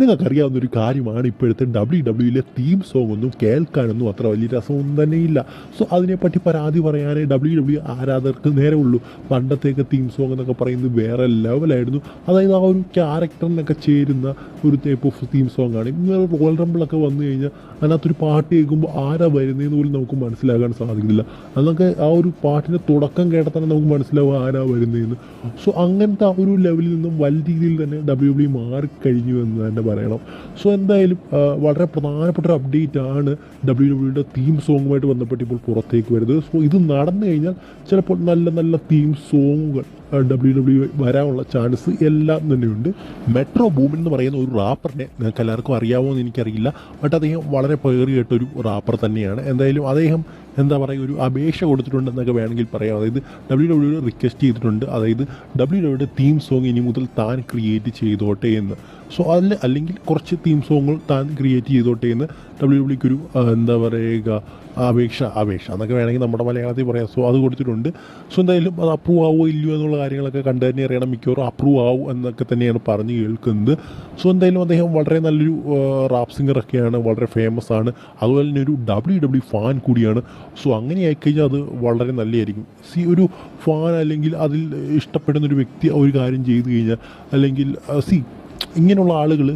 നിങ്ങൾക്കറിയാവുന്ന ഒരു കാര്യമാണ് ഇപ്പോഴത്തെ ഡബ്ല്യു ഡബ്ല്യുയിലെ തീം സോങ് ഒന്നും കേൾക്കാനൊന്നും അത്ര വലിയ രസമൊന്നും തന്നെയില്ല. സോ അതിനെപ്പറ്റി പരാതി പറയാനേ ഡബ്ല്യു ഡബ്ല്യു ആരാധകർക്ക് നേരെ ഉള്ളൂ പണ്ടത്തേക്ക് തീം സോങ് എന്നൊക്കെ പറയുന്നത് വേറെ ലെവലായിരുന്നു അതായത് ആ ഒരു ക്യാരക്ടറിനൊക്കെ ചേരുന്ന ഒരു ടൈപ്പ് ഓഫ് തീം സോങ് ആണ്. ഇങ്ങനെ റോയൽ റംബിളൊക്കെ വന്നു കഴിഞ്ഞാൽ അതിനകത്തൊരു പാട്ട് കേൾക്കുമ്പോൾ ആരാ വരുന്നതെന്ന് പോലും നമുക്ക് മനസ്സിലാക്കാൻ സാധിക്കില്ല അന്നൊക്കെ ആ ഒരു പാട്ടിന്റെ തുടക്കം കേട്ടാൽ തന്നെ നമുക്ക് മനസ്സിലാവും ആരാ വരുന്നതെന്ന് സോ അങ്ങനത്തെ ആ ഒരു ലെവലിൽ നിന്നും വലിയ രീതിയിൽ തന്നെ ഡബ്ല്യു ഡബ്ല്യു മാറിക്കഴിഞ്ഞു എന്ന് തന്നെ പറയണം. സോ എന്തായാലും വളരെ പ്രധാനപ്പെട്ട ഒരു അപ്ഡേറ്റ് ആണ് ഡബ്ല്യു ഡബ്ല്യൂടെ തീം സോങ്ങുമായിട്ട് ബന്ധപ്പെട്ട് ഇപ്പോൾ പുറത്തേക്ക് വരുന്നത്. സോ ഇത് നടന്നു കഴിഞ്ഞാൽ ചിലപ്പോൾ നല്ല നല്ല തീം സോങ്ങുകൾ ഡബ്ല്യു ഡബ്ല്യു വരാനുള്ള ചാൻസ് എല്ലാം തന്നെയുണ്ട്. മെട്രോ ബൂമൻ എന്ന് പറയുന്ന ഒരു റാപ്പറിനെ നിങ്ങൾക്ക് എല്ലാവർക്കും അറിയാമോ എന്ന് എനിക്കറിയില്ല. ബട്ട് അദ്ദേഹം വളരെ പേറി കേട്ടൊരു റാപ്പർ തന്നെയാണ്. എന്തായാലും അദ്ദേഹം എന്താ പറയുക ഒരു അപേക്ഷ കൊടുത്തിട്ടുണ്ട് എന്നൊക്കെ വേണമെങ്കിൽ പറയാം. അതായത് ഡബ്ല്യു ഡബ്ല്യു റിക്വസ്റ്റ് ചെയ്തിട്ടുണ്ട്. അതായത് ഡബ്ല്യു ഡബ്ല്യുടെ തീം സോങ് ഇനി മുതൽ താൻ ക്രിയേറ്റ് ചെയ്തോട്ടെ എന്ന്. സോ അതിൽ അല്ലെങ്കിൽ കുറച്ച് തീം സോങ്ങുകൾ താൻ ക്രിയേറ്റ് ചെയ്തോട്ടെ എന്ന് ഡബ്ല്യു ഡബ്ല്യുക്ക് ഒരു എന്താ പറയുക അപേക്ഷ അപേക്ഷ എന്നൊക്കെ വേണമെങ്കിൽ നമ്മുടെ മലയാളത്തിൽ പറയാം. സോ അത് കൊടുത്തിട്ടുണ്ട്. സോ എന്തായാലും അത് അപ്രൂവ് ആവുമോ ഇല്ലയോ എന്നുള്ള കാര്യങ്ങളൊക്കെ കണ്ടു തന്നെ അറിയണം. മിക്കവാറും അപ്രൂവ് ആവും എന്നൊക്കെ തന്നെയാണ് പറഞ്ഞ് കേൾക്കുന്നത്. സോ എന്തായാലും അദ്ദേഹം വളരെ നല്ലൊരു റാപ്പ് സിംഗറൊക്കെയാണ് വളരെ ഫേമസ് ആണ്. അതുപോലെ തന്നെ ഒരു ഡബ്ല്യു ഡബ്ല്യു ഫാൻ കൂടിയാണ്. സോ അങ്ങനെ ആയിക്കഴിഞ്ഞാൽ അത് വളരെ നല്ലതായിരിക്കും. സി ഒരു ഫാൻ അല്ലെങ്കിൽ അതിൽ ഇഷ്ടപ്പെടുന്ന ഒരു വ്യക്തി ഒരു കാര്യം ചെയ്തു കഴിഞ്ഞാൽ അല്ലെങ്കിൽ സി ഇങ്ങനെയുള്ള ആളുകൾ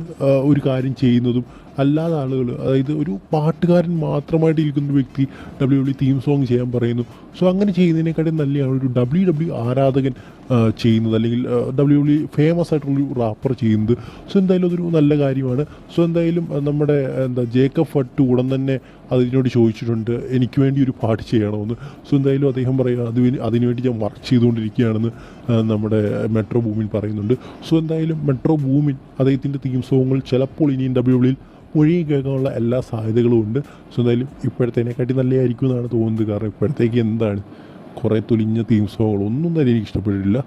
ഒരു കാര്യം ചെയ്യുന്നതും അല്ലാതെ ആളുകൾ അതായത് ഒരു പാട്ടുകാരൻ മാത്രമായിട്ട് ഇരിക്കുന്ന വ്യക്തി ഡബ്ല്യു ഡബ്ല്യു തീം സോങ് ചെയ്യാൻ പറയുന്നു. സോ അങ്ങനെ ചെയ്യുന്നതിനെക്കാട്ടും നല്ലതാണ് ഒരു ഡബ്ല്യു ഡബ്ല്യു ആരാധകൻ ആ, ചെയ്യുന്നത്. അല്ലെങ്കിൽ ഡബ്ല്യു ഡബ്ല്യു ഫേമസ് ആയിട്ടുള്ളൊരു റാപ്പർ ചെയ്യുന്നത്. സോ എന്തായാലും അതൊരു നല്ല കാര്യമാണ്. സോ എന്തായാലും നമ്മുടെ എന്താ ജേക്കബ് ഫട്ട് ഉടൻ തന്നെ അതിനോട് ചോദിച്ചിട്ടുണ്ട് എനിക്ക് വേണ്ടി ഒരു പാട്ട് ചെയ്യണമെന്ന്. സോ എന്തായാലും അദ്ദേഹം പറയുക അത് അതിനുവേണ്ടി ഞാൻ വർക്ക് ചെയ്തുകൊണ്ടിരിക്കുകയാണെന്ന് നമ്മുടെ മെട്രോ ഭൂമിൻ പറയുന്നുണ്ട്. സോ എന്തായാലും മെട്രോ ഭൂമിൻ അദ്ദേഹത്തിന്റെ തീം സോങ്ങുകൾ ചിലപ്പോൾ ഇനിയും ഡബ്ല്യു ഡബ്ല്യുയിൽ മൊഴിയും കേൾക്കാനുള്ള എല്ലാ സാധ്യതകളും ഉണ്ട്. സോ എന്തായാലും ഇപ്പോഴത്തേനെക്കാട്ടി നല്ലതായിരിക്കും എന്നാണ് തോന്നുന്നത്. കാരണം ഇപ്പോഴത്തേക്ക് എന്താണ്? കുറേ തുലിഞ്ഞ തീം സോങ്ങുകൾ തന്നെ എനിക്ക് ഇഷ്ടപ്പെട്ടിട്ടില്ല.